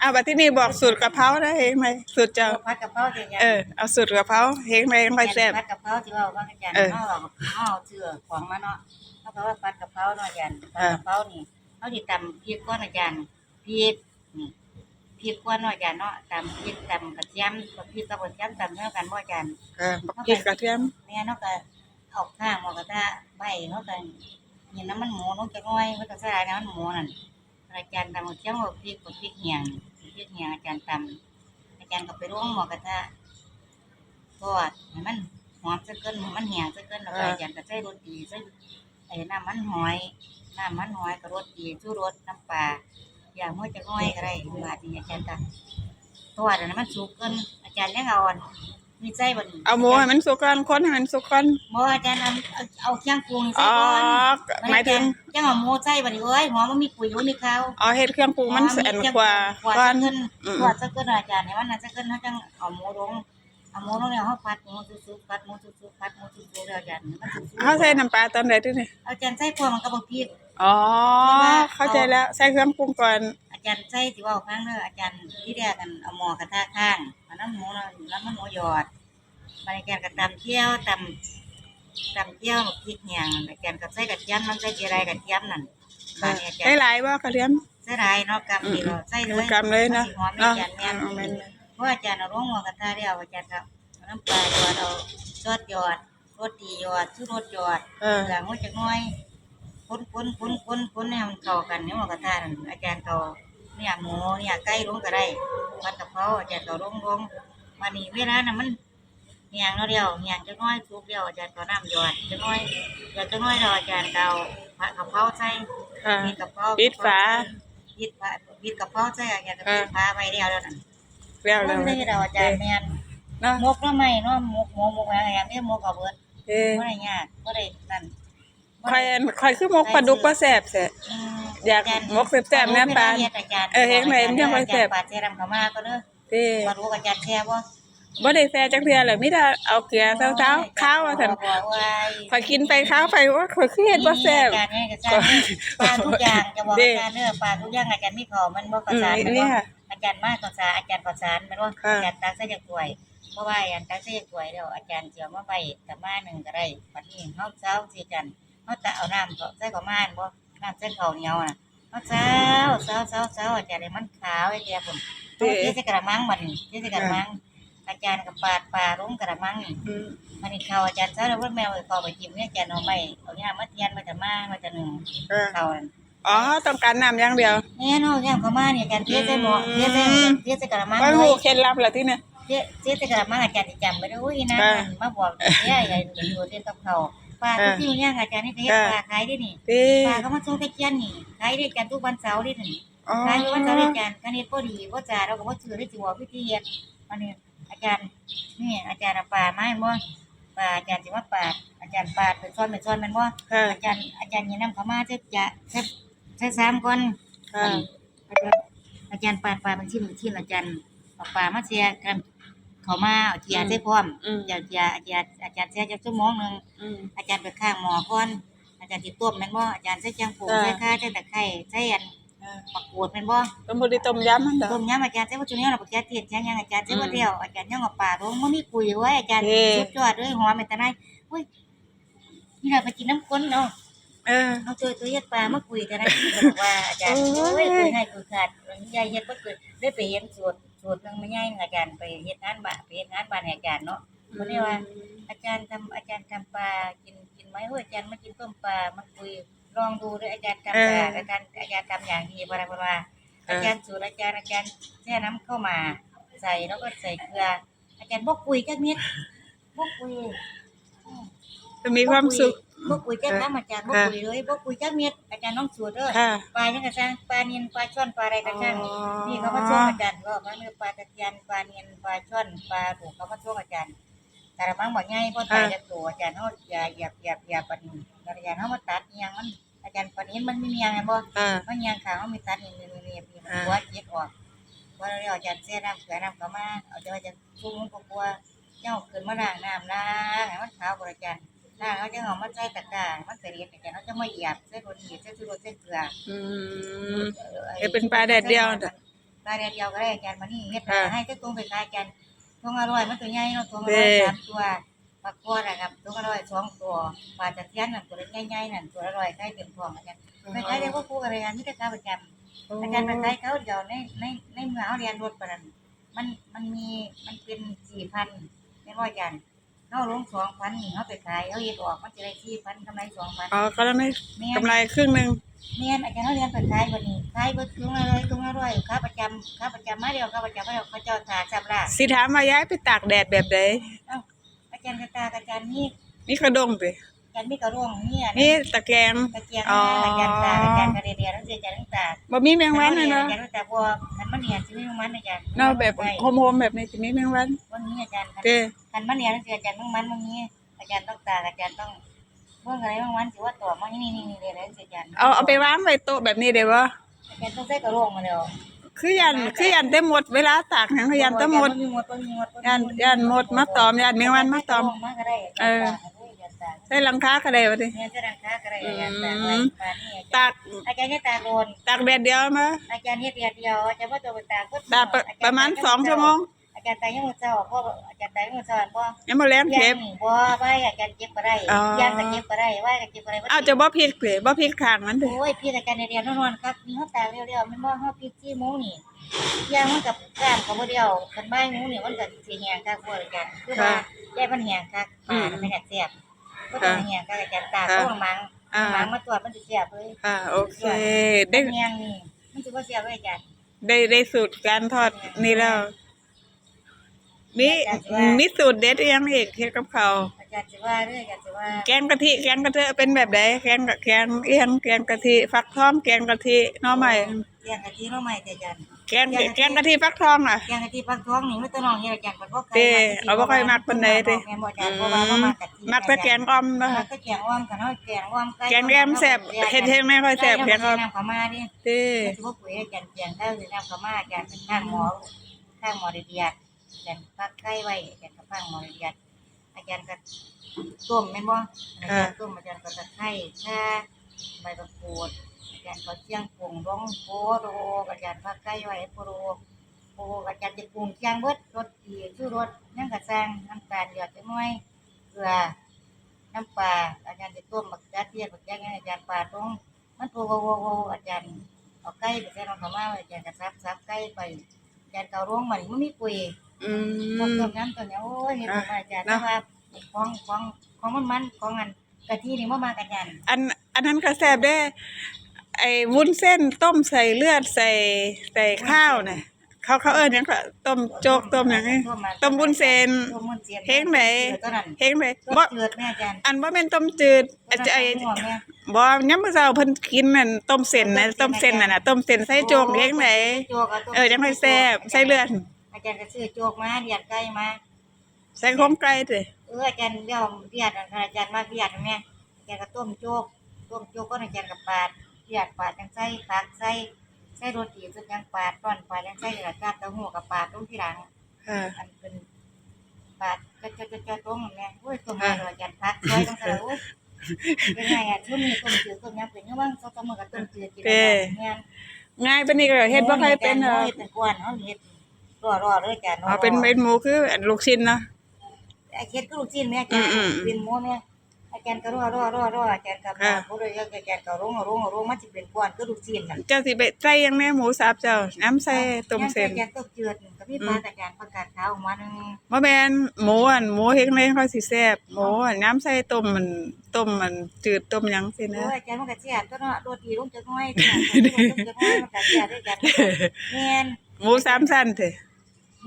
อ้าวบัดที่นี่บอกสูตรกะเพราได้เองไหมสูตรเจ้าผัดกะเพราจะยังเออเอาสูตรกะเพราเฮงไปเฮงไปแซ่บผัดกะเพราที่ว่าว่าอาจารย์เออเฮาเอาเฮาเอาเชื่อของมาเนาะเขาก็ว่าผัดกะเพราเนาะอาจารย์ผัดกะเพรานี่เฮาสิตำพริกก่อนอาจารย์พริกนี่พริกก่อนเนาะอาจารย์เนาะตำพริกตำกระเทียมกับพริกกับกระเทียมตำเท่ากันบ่อาจารย์เออบักพริกกระเทียมแม่เนาะก็เอาข้างหมอกระทะใบเนาะก็เห็นน้ำมันหมูเนาะจะง่อยมันก็ใส่น้ำมันหมูนั่น อาจารย์ตำกระเทียมกับพริกกับพริกเหี่ยงพริกเหี่ยงอาจารย์ตำอาจารย์ก็ไปร่วงหมอกระทะทอดให้มันหอมซะเกินมันแห้งซะเกินแล้วก็อาจารย์ก็ใส่รสดีใส่ไอ้น้ำมันหอยน้ำมันหอยกับรสดีชูรสน้ำปลาอย่างหัวจะง่อยอะไรบาดนี้อาจารย์ก็ทอดอันนั้นมันสุกเกินอาจารย์ยังเอาอ่อน มีใจบ่นี่เอาหมูให้มันสุกก่อนคนให้มันสุกก่อนบ่อาจารย์เอาเอาเอาเครื่องปรุงใส่อ๋อก่อนหมายถึงจังเอาหมูใส่บ่นี่เอ้ยหอมมันมีปุ๋ยมันมีข้าวอ๋อเฮ็ดเครื่องปรุงมันแสนกว่าก่ก่ออนนเกินอืมกว่าจะเกินอาจารย์เนี่ยว่าน่าจะเกินเขาจังเอาหมูลงเอาหมูลงแล้วเขาผัดหมูซุบๆผัดหมูซุบๆผัดหมูซุบๆแล้วอาจารย์มันซุบๆเขาใส่น้ำปลาตอนไหนด้วยนี่อาจารย์ใส่พวกมันก็บ่ผิดอ๋อเข้าใจแล้วใส่เครื่องปรุงก่อนอา จารย์ใส่ที่ว่าครั้งเด้ออาจารย์ที่แรกกันเอาหม้อกระทะข้างเอาน้ำหมูน่ะน้ำมันหมูหยอดบริการก็ตำเที่ยวตำตำเที่ยวพริกแห้งอาจารย์ก็ใส่กระเทียมมันใส่จีไรกระเทียมนั่นบาดนี้อาจารได้ย์หลายบ่กระเทียม ใส่หลายเนาะกำนี่เราใส่เลยกำเลยนะหอมเนาะอาจารย์แม่นเอาแม่น เพราะอาจารย์เอาลงหัวกระทะแล้วอาจารย์ครับเอาน้ำปลาหยอดเอาซอสหยอดรสดีหยอดชูรสหยอด เออเหลืองหัวจะน้อยคนคนคนคนคนให้มันเข้ากันในหัวกระทะนั่นอาจารย์เขา เนี่ยหมูเนี่ยไก่ลงก็ได้ผัดกะเพราอาจารย์เขาลงลงมานี่เวลาน่ะมันเหี่ยงแล้วเดียวเหี่ยงจะน้อยสุกเดียวอาจารย์เขาน้ำหยอดจะน้อยหยอดจะน้อยแล้วอาจารย์เขาผัดกะเพราใส่ค่ะปิดกะเพราปิดฝาปิดฝาปิดกะเพราใส่อาจารย์ก็ปิดฝาไว้แล้วแล้วนั่นแล้วแล้แล้ววไม่ได้เราอาจารย์แม่นเนาะมกแล้วไม่เนาะมกมกมกอะไรอย่างนี้มกเอาเบิดเอ้ยบ่ได้ยากบ่ได้นั่นคอยอันคอยคือหมกปลาดุกบ่แซ่บแซ่อืม อยากมกแซ่บๆแนมปลาอาจารย์เออเฮ็ดไหนมันยังบ่แซ่บปลาเจรำเข้ามาก็เด้อเด้ปลาลูกอาจารย์แซ่บบ่บ่ได้แซ่จักเทื่อเลยมีแต่เอาเกลือเช้าๆข้าวว่าซั่นบ่ไว้คอยกินไปข้าวไปว่าคอยคือเฮ็ดบ่แซ่บอาจารย์เนี่ยก็แซ่บปลาทุกอย่างจะบอกอาจารย์เด้อปลาทุกอย่างอาจารย์มีขอมันบ่ประอืมสานนี่ค่ะอาจารย์มากภาษาอาจารย์ภาษานแม่นว่าค่ะอาจารย์ตักใส่จากถ้วยเพราะว่าอาจารย์ตักใส่จากถ้วยแล้วอาจารย์เจียวมาใบแต่มาหนึ่งก็ได้บัดนี้เฮาเช้าสิอาจารย์เฮาจะเอาน้ำก็ใส่กับม่านบ่ น้ำใส่ข้าวเหนียวน่ะเฮาเช้าเช้าเช้าเช้าอาจารย์ให้มันขาวไอ้เดียพุ่นเทใส่กระมังบัดนี้เทใส่กระมัง อาจารย์ก็ปาดปลาลงกระมังนี่มันนี่ข้าวอาจารย์เช้าแล้วว่าแมวเอาข้าวไปจิ้มเนี่ยอาจารย์เอาไม้เอาย่ามาเทียนมาจะมามาจะหนึ่งเข้าวอ๋อต้องการน้ำอย่างเดียวแน่นอนย่างเขามาเนี่ยอาจารย์เทใส่หม้อเทใส่เทใส่กระมังบ่เลฮู้ยเคล็ดลับล่ะที่เนี่ยเจ๊เจ๊จะกลับมาอาจารย์จะจำได้วยนะมาบอกเนี่ยอย่าอยู่เต้นกับเขา ปลาทุกที่เนี่ยอาจารย์นี่เทอ่าปลาขายได้นี่เด้ปลาเขามาส่งตะเกียนนี่ขายได้อาจารย์ทุกวันเสาร์ได้นี่อ๋อขายทุกวันเสาร์อาจารย์คันนี้พอดีพ่อจ่าเราก็ว่าซื้อได้จิ๋วพิธีเฮ็ดอันนี้อาจารย์นี่อาจารย์เอาปลาไม้บ่ปลาอาจารย์สิว่าปลาอาจารย์ปลาเป็นช้อนเป็นช้อนแมันบ่ค่ะอาจารย์อาจารย์ยินนำเขามาเจ๊จะเจ๊เจ๊สามคนค่ะอาจารย์อาจารย์ปาดปลาบางชิ้นบางชิ้นอาจารย์เอาปลามาเสียกัน เขามาเอาเจียใส่พร้อมอืมเจียเจียอาจารย์อาจารย์เสียจักชั่วโมงหนึงอืม อาจารย์ไปข้างหมอก่อนอาจารย์สิต้มแม่นบ่อาจารย์ใส่จังปูอ่าใส่ข้าใส่ตะไคร้ใส่อันปักกวดแม่นบ่ต้มบ่ได้ต้มยำมันดอกต้มยำอาจารย์ใส่บ่จุเนี่ยเราปักแก้เทียนจังยังอาจารย์ใส่บ่เดียวอาจารย์ยังเอาปลาลงบ่มีคุยไว้อาจารย์เด้ สุดยอดเลยหอมแม่ตาไหนอุ้ยนี่เราไปกินน้ำข้นเนาะ เออ เอาตัวตัวเฮ็ดปลามาคุยกันนะก็บอกว่าอาจารย์โอ้โอ้ยยคุยให้คุยขาดยายเฮ็ดบ่เกิดได้ไปเห็นสูตร สูตรหนึงมาใหญ่อาจารย์ไปเฮ็ดงานบ้านไปเฮ็ดงานบ้านให้อาจารย์เนาะ บ่ได้ว่า อาจารย์ทำอาจารย์ทำปลากินกินไหมโอ้ยอาจารย์มากินต้มปลามาคุยลองดูด้วยอาจารย์ทำปลาอาจารย์อาจารย์ทำอย่างดีบ่ได้บ่ว่าอาจารย์สูตรอาจารย์อาจารย์แช่น้ำเข้ามา ใส่แล้วก็ใส่เกลืออาจารย์บ่คุยจักเม็ดบ่คุยจะมีความสุข บ่คุยจักน้ำอาจารย์บ่คุยเลยบ่คุยจักเม็ดอาจารย์น้องสูตรเด้อค่ะปลายังกระช่างปลาเนียนปลาช่อนปลาอะไรกระช่างอ๋อ นี่เขามาช่วงอาจารย์ก็มาเนื้อปลาตะเพียนปลาเนียนปลาช่อนปลาถูกเขามาช่วงอาจารย์แต่ละมั้งบอกง่ายเพราะตายจากตัวอาจารย์เขาอย่าอย่าอย่าอย่าปนินอาจารย์เขามาตัดอิหยังมันอาจารย์ปนินมันไม่มีอิหยังไงบ่ ค่ะ มันอิหยังขาวเขามีตัดนี่นี่นี่นี่หัวเย็ดออกว่าเราอาจารย์เสียน้ำเสือน้ำเขามาเอาจะอาจารย์ชุ่มกลัวเจ้าขึ้นมาล้างน้ำล้างให้มันขาวกว่าอาจารย์ ล้างเขาจะเอามาใส่ตะกร้ามันเสียอาจารย์เขาจะมาเหยียบใส่รถเหยียบใส่ชูรสใส่เกลืออืม เอ้ยเป็นปลาแดดเดียวน่ะอปลาแดดเดียวก็ได้อาจารย์มานี่เฮ็ดค่ะให้ก็ตรงไปขายอาจารย์ตรงอร่อยมันตัวใหญ่เนาะตัวอร่อยเด้ สามตัวปลาคอนะครับตัวอร่อยสองตัวปลาตะเพียนนั่นตัวใหญ่ๆนั่นตัวอร่อยใกล้เต็มท้องอาจารย์ไปขายได้บ่คู่อะไรกันมีแต่ค้าประจำ อาจารย์ไปขายเขาเดียวในในในเมืองเฮาเรียนรถปานนั้นมันมันมีมันเป็น4,000แม่นบ่อาจารย์ เฮาลง2,000นี่เฮาไปขายเฮาเฮ็ดออกมันจะได้4,000กำไร2,000อ๋อก็แล้วไม่แม่นกำไรครึ่งหนึงเมียนอาจารย์เขาเรียนเปิดขายวันนี้ขายเบิดทุงเลยทุงละร้อยค้าประจำค้าประจำมาเดียวค้าประจำมาเดียวเขาเจ้าถาจับละสิถามว่าย้ายไปตากแดดแบบใดเอ้าอาจารย์กระตาอาจารย์นี่มีกระดงติอาจารย์มีกระร่วงนี่อะนี่ตะแกรงตะเกียงอ๋ออาจารย์ตาอาจารย์กระเดียดทั้งเสียอาจารย์ทั้งตาบ่มีแมงวันเลยเนาะอาจารย์ตั้งแต่บัวคันมันเนียนจะไม่แมงวันอาจารย์เนาะแบบโฮมๆแบบนี้สิมีแมงวันวันนี้อาจารย์คันเด้คันมันเนียนเสียอาจารย์ต้องมันวันนี้อาจารย์ต้องตาอาจารย์ต้องเมื่อไรแมงวันสิว่าตัวมันนี่นี่นี่เลยนะเสียอาจารย์เอาเอาไปวางไว้โต๊ะแบบนี้ได้บ่อาจารย์ต้องใส่กระร่วงมาเดียวคือยันคือยันแต่หมดเวลาตากแห้งคือยันแต่หมดมีหมดมีหมดยันยันหมดมาตอมยันแมงวันมาตอมมาก็ ได้เออใส่หลังคาก็ได้ว่าติเนี่ยจะรังค้าก็ได้อาจารย์ตากไว้ปานนี้ตาก อาจารย์เนี่ยตากโดนตากแดดเดียวมา อาจารย์เนี่ยเดียวเดียวอาจารย์ว่าตัวไปตากก็ตากประประมาณสองชั่วโมง อาจารย์ตายยังมือเจ้าพ่ออาจารย์ตายยังมือเจ้าพ่อยังบ่แลงยัเก็บงบ่ไว้อาจารย์เก็บก็ได้อ๋อยังก็เก็บก็ได้ไว้ก็เก็บก็ได้เอาจะบ่พริกติบ่พริกข้างมันติโอ้ยพี่อาจารย์ในเดียวนอนๆครับมีเฮาตากเร็วๆมันบ่เฮาพี่จี้โมงนี่ย่างมันกับก้านก็บ่เดียวคันบ่ายโมงนี่มันก็สิแห้งคักบ่อาจารย์คือว่าแย่มันแห้งคักปลามันอยากแซ่บ ก็ต้องแห้งคักอาจารย์ตากก็มังอ่ามังมาตรวจมันสิแซ่บเลยอ่าโอเค ได้แห้งนี่มันสิบ่แซ่บเลยอาจารย์ได้ได้สูตรการทอดนี่แล้วมีมีสูตรเด็ดอีหยังอีกเฮ็ดกับข้าวอาจารย์สิว่าเด้ออาจารย์สิว่าแกงกะทิแกงกะเทอะเป็นแบบใดแกงกะแกงเอียนแกงกะทิฟักทองแกงกะทิหน่อไม้แกงกะทิเนาะใหม่แต่อา จารย์แกงแกงกะทิฟักทองน่ะ แกงกะทิปักท้องนี่มันตัวน้องเฮ็ดอาจารย์เพิ่นบ่เคยเด้เอาบ่ค่อยมักปานใดเด้ แม่นบ่อาจารย์เพราะว่าบ่มักกะทิมักแต่แกงอ่อมนะมัคะกแต่แกงอ้อมกันเนาะแกงอ้อมไก่แกงแอมแซ่บเฮ็ดเฮ็ดไม่ค่อยแซ่บแกงอ่อมน้ำข้าวมาดิเด้สิบ่ปุ๋ยอาจารย์แกงได้คือน้ำข้าวมาอาจารย์เป็นข้างหมอข้างหมอเดียดอาจารย์ปักไก่ไว้อาจารย์ก็ข้างหมอเดียดอาจารย์ก็ต้มแม่นบ่อาจารย์ต้มอาจารย์ก็ตะไคร้ข่าใบมะกรูด อาจารย์ก็เจียงปรุงลงโพโดอาจารย์ปักไก่ไว้โพโดโพอาจารย์จะปรุงเจียงเบิดรสดีชูรสยังก็สร้างน้ำตาลหยอดจักหน่อยเกลือน้ำปลาอาจารย์จะต้มบักกะเทียมบักแกงให้อาจารย์ปาดลงมันโพโวโวโวอาจารย์เอาไก่ไปใส่ลงเข้ามาอาจารย์ก็ซับซับไก่ไปอาจารย์เการ่วงมันมันมีปุ๋ยอืต้มต้มน้ำตัวเนี้ยโอ้ยเห็นบ่อาจารย์เนาะแต่ว่าของของของมันมันของอันกะทินี่บ่มากันยันอันอันนั้นก็แซ่บเด้ ไอ้วุ้นเส้นต้มใส่เลือดใส่ใส่ข้าวน่ะเขาเขาเอิ้นหยังก็ต้มโจกต้มหยังไงมาต้มวุ้นเส้น ต้มวุ้นเส้นเฮงไหน ตัวนั้นเฮงเลยต้บ่มเลือดแม่อาจารย์อันบ่แม่นต้มจืดอาจจะไอ้หัวแม่บ่ยามมื้อเช้าเพิ่นกินนั่นต้มเส้นน่ะต้มเส้นน่ะน่ะต้มเส้นใส่โจกเฮงไหนโจกาต้มเออจังค่อยแซ่บใส่เลือดอาจารย์ก็ซื้อโจกมาเดียดไก่มาใส่ของไก่ติเอออาจารย์เดี๋ยวเดียดอาจารย์มาเดียดแม่อาจารย์ก็ต้มโจกต้มโจกก็อาจารย์ก็ปาด เดียดปาดจังไส้ผักใส่ใส่โรตีสุดยังปาดต้อนปาดยังใส่กระกาดเต้าหู้กับปาดตรงที่หลังค่ะ อันเป็นปาดจะจะจะจะตรงแม่โอ้ยต้มมาเลยอาจารย์พักซอยต้องใส่โอ้ยเป็นไงอะช่วงนี้ต้มจืดต้มยำเป็นยังบ้างเขาต้มกับต้มจืดกินเนี่ยง่ายปานนี้ก็เฮ็ดบ่ค่อยเป็นเนาะเฮ็ดเป็นก้อนเนาะเฮ็ดรอรอเลยอาจารย์อ๋อเป็นเป็นหมูคืออันลูกชิ้นเนาะไอ้เฮ็ดก็ลูกชิ้นแม่อาจารย์อืมเป็นหมูแม่ อาจารย์ก็รอรอรอรออาจารย์ก็บอกบ่ได้อาจารย์ก็รงรงรงมันสิเป็นก้อนก็ลูกชิ้นน่ะเจ้าสิไปใส่หยังแน่หมูสับเจ้า น้ำใส่ต้มเส้นอาจารย์ต้มจืดก็มีปลาอาจารย์ประกาศขาวออกมานึงบ่แม่นหมูอันหมูเฮ็ดในค่อยสิแซ่บหมูอันน้ำใส่ต้มมันต้มมันจืดต้มหยังสิโอ้นะยอาจารย์มันก็เสียตัวเนาะโรตีลงจักหน่อยจ้ะลงจักหน่อยมันก็เสียด้วยกันแม่นหมูสามชั้นเถอะ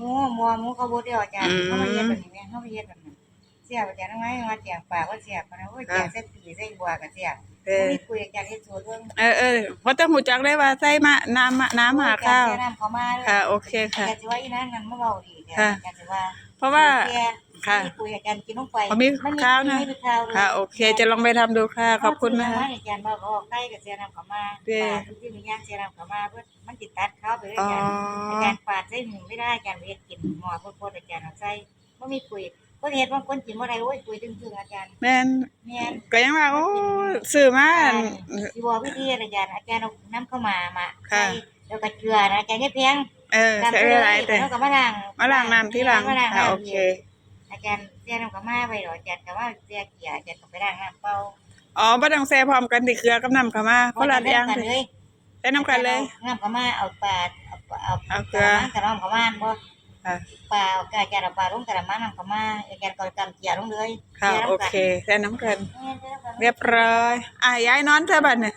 หมูหมูหมูเขาบ่เดียวอาจารย์อืมเขามาเฮ็ดแบบนี้แม่เขามาเฮ็ดแบบนั้นเสียอาจารย์ทำไมมาแจกปากว่าเสียปะนะโอ้ยแจกใส่ปีใส่บัวก็เสียเออมีคุยอาจารย์เฮ็ดสูตรเรื่องเออเออเพราะต้องหูจักได้ว่าใส่มาน้ำมะน้ำหาข้าวอาจารย์เสียน้ำเขามาเลยค่ะโอเคอาค่ะจารย์สิว่าอีนั้นนั่นมาเว้าดีอาค่ะจารย์สิว่า เพราะว่าแกค่ะมีคุยอาจารย์กินลงไปอ๋อมีข้าวนะมีข้าวเลยค่ะโอเค จะลองไปทำดูค่ะขอบคุณนะคะอาจารย์บอกว่าใกล้กับเสียน้ำเขามาเด้ปาดทุกที่มีย่างเสียน้ำเขามาเพื่อมันติดตัดเขาไปเลยอ๋ออาจารย์อาจารย์ปาดใส่หมูไม่ได้อาจารย์เฮ็ดกินหม้อโคตรอาจารย์เอาใส่บ่มีคุย เพิ่นเฮ็ดบางคนกินบ่ได้โอ้ยคุยตึงๆอาจารย์แม่นแม่นก็ยังว่าโอ้ซื้อมาอันสิบอกวิธีอาจารย์อาจารย์เอาน้ำเข้ามามาค่ะ ใส่แล้วก็เกลือนะอาจารย์เฮ็ดแพงเออตามใส่ไปเวเลลายแต่แล้วก็มาล้างมาล้างน้ำที่หลังมาล้างอะน้ำโอเค อาจารย์เสียน้ำก็มาไปหรออาจารย์ก็ว่าเสียเกียร์อาจารย์ก็ไปล้างน้ำเปล่าอ๋อบ่ต้องแซ่พร้อมกันติเกลือกับน้ำเข้ามาคนละอย่างกันติเลยใส่น้ำกันเลย น้ำก็มาเอาปลาเอาปลาเอาเอาเกลือ กระน้ำก็มาบ่ ค่ะ ปลาเอาอาจารย์เอาปลาลงกระมังน้ำก็มาอาจารย์ก็ตำเกียร์ลงเลยค่ะสียน้ำโอกันเคใส่น้ำกันเรีเรียบร้อย อะย้ายนอนเถอะบัดเนี่ย